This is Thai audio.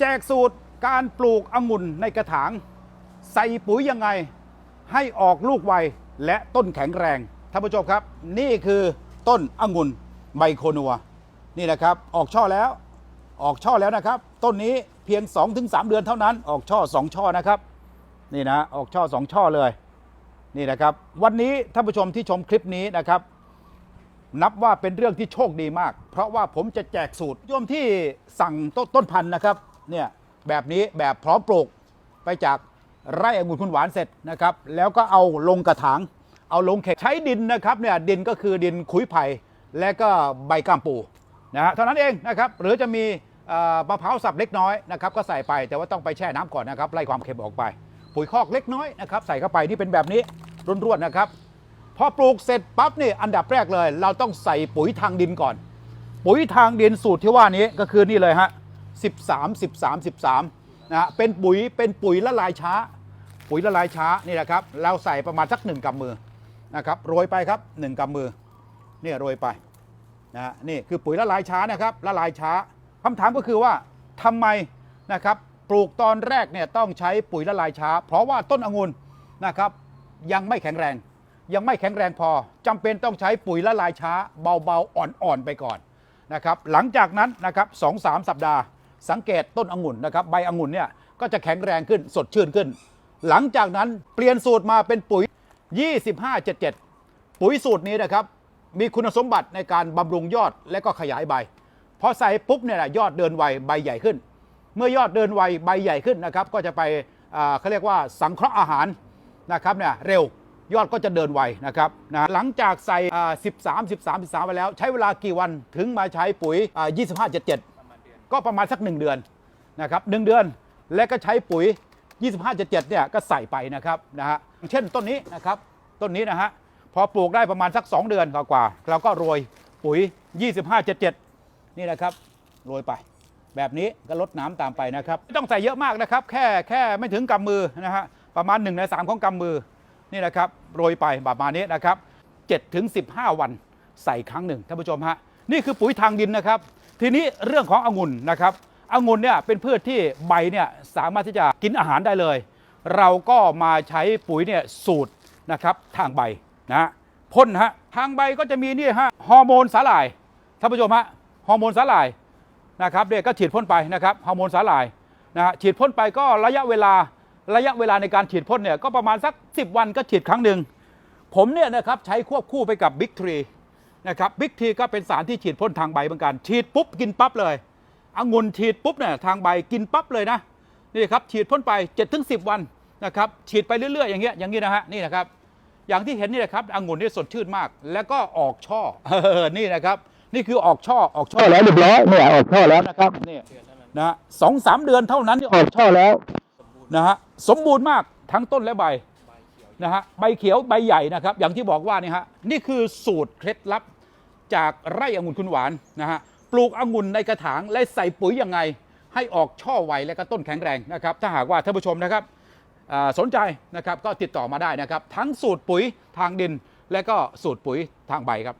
แจกสูตรการปลูกองุ่นในกระถาง ใส่ปุ๋ยยังไงให้ออกลูกไวและต้นแข็งแรงท่านผู้ชมครับ นี่คือต้นองุ่นไมโคนัว นี่นะครับ ออกช่อแล้วออกช่อแล้วนะครับ ต้นนี้เพียง 2-3 เดือนเท่านั้น ออกช่อ 2 ช่อนะครับ นี่นะออกช่อ 2 ช่อเลย นี่นะครับ วันนี้ท่านผู้ชมที่ชมคลิปนี้นะครับ นับว่าเป็นเรื่องที่โชคดีมาก เพราะว่าผมจะแจกสูตรโยมที่สั่งต้นพันธุ์นะครับ เนี่ยแบบนี้แบบพร้อมปลูกไปจากไร่องุ่นคุณหวานเสร็จนะครับ แล้วก็เอาลงกระถาง เอาลงเข่งใช้ดินนะครับเนี่ยดินก็คือดินขุยไผ่และก็ใบก้ามปูนะฮะเท่านั้นเองนะครับหรือจะมีมะพร้าวสับเล็กน้อยนะครับก็ใส่ไปแต่ว่าต้องไปแช่น้ำก่อนนะครับไล่ความเค็มออกไป ปุ๋ยคอกเล็กน้อยนะครับใส่เข้าไปนี่เป็นแบบนี้ร่วนๆนะครับพอปลูกเสร็จปั๊บนี่อันดับแรกเลย เราต้องใส่ปุ๋ยทางดินก่อน ปุ๋ยทางดินสูตรที่ว่านี้ก็คือนี่เลยฮะ 13 13 13นะฮะเป็นปุ๋ยเป็นปุ๋ยละลายช้า ปุ๋ยละลายช้านี่แหละครับเราใส่ประมาณสักหนึ่งกำมือนะครับโรยไปครับหนึ่งกำมือเนี่ยโรยไปนะฮะนี่คือปุ๋ยละลายช้านะครับละลายช้าคำถามก็คือว่าทำไมนะครับปลูกตอนแรกเนี่ยต้องใช้ปุ๋ยละลายช้า เพราะว่าต้นองุ่นนะครับยังไม่แข็งแรง ยังไม่แข็งแรงพอจำเป็นต้องใช้ปุ๋ยละลายช้า เบาๆอ่อนๆไปก่อนนะครับหลังจากนั้นนะครับสองสามสัปดาห์ สังเกตต้นองุ่นนะครับใบองุ่นเนี่ยก็จะแข็งแรงขึ้นสดชื่นขึ้น หลังจากนั้นเปลี่ยนสูตรมาเป็นปุ๋ย 2577 ปุ๋ยสูตรนี้นะครับมีคุณสมบัติในการบำรุงยอดและก็ขยายใบพอใส่ปุ๊บเนี่ยยอดเดินไวใบใหญ่ขึ้น เมื่อยอดเดินไวใบใหญ่ขึ้นนะครับก็จะไปเขาเรียกว่าสังเคราะห์อาหารนะครับเนี่ยเร็วยอดก็จะเดินไวนะครับนะหลังจากใส่ 13 13 13 ไปแล้ว ใช้เวลากี่วันถึงมาใช้ปุ๋ย 25 77 ก็ประมาณสัก 1 เดือนนะครับหนึ่งเดือนและก็ใช้ปุ๋ย 25 77เนี่ยก็ใส่ไปนะครับนะฮะเช่นต้นนี้นะครับต้นนี้นะฮะพอปลูกได้ประมาณสัก 2 เดือนกว่าๆเราก็โรยปุ๋ย 25 77 นี่นะครับโรยไป แบบนี้ก็ลดน้ำตามไปนะครับไม่ต้องใส่เยอะมากนะครับ แค่แค่ไม่ถึงกำมือนะฮะประมาณ1ใน3ของกำมือนี่นะครับโรยไปประมาณนี้นะครับ7ถึง15 วันใส่ครั้งหนึ่งท่านผู้ชมฮะ นี่คือปุ๋ยทางดินนะครับ ทีนี้เรื่องขององุ่นนะครับองุ่นเนี่ยเป็นพืชที่ใบเนี่ยสามารถที่จะกินอาหารได้เลย เราก็มาใช้ปุ๋ยเนี่ยสูตรนะครับทางใบนะพ่นฮะทางใบก็จะมีนี่ฮะฮอร์โมนสาหร่ายท่านผู้ชมฮะฮอร์โมนสาหร่ายนะครับเด็กก็ฉีดพ่นไปนะครับฮอร์โมนสาหร่ายนะฮะฉีดพ่นไปก็ระยะเวลาระยะเวลาในการฉีดพ่นเนี่ยก็ประมาณสัก 10 วันก็ฉีดครั้งหนึ่งผมเนี่ยนะครับใช้ควบคู่ไปกับบิ๊กทรี นะครับบิ๊กทรีก็เป็นสารที่ฉีดพ่นทางใบเหมือนกัน ฉีดปุ๊บกินปั๊บเลยองุ่นฉีดปุ๊บเนี่ยทางใบกินปั๊บเลยนะนี่ครับฉีดพ่นไป7ถึง10 วันนะครับฉีดไปเรื่อยๆอย่างเงี้ยอย่างนี้นะฮะนี่นะครับอย่างที่เห็นนี่นะครับองุ่นนี่สดชื่นมาก แล้วก็ออกช่อเออนี่นะครับ นี่คือออกช่อออกช่อแล้วเรียบร้อยเนี่ยออกช่อแล้วนะครับนี่นะฮะสองสามเดือนเท่านั้นนี่ออกช่อแล้วนะฮะสมบูรณ์มากทั้งต้นและใบ นะฮะใบเขียวใบใหญ่นะครับ อย่างที่บอกว่านี่ฮะนี่คือสูตรเคล็ดลับจากไร่องุ่นคุณหวานนะฮะปลูกองุ่นในกระถางและใส่ปุ๋ยยังไง ให้ออกช่อไวและก็ต้นแข็งแรงนะครับ ถ้าหากว่าท่านผู้ชมนะครับสนใจนะครับก็ติดต่อมาได้นะครับ ทั้งสูตรปุ๋ยทางดิน และก็สูตรปุ๋ยทางใบครับ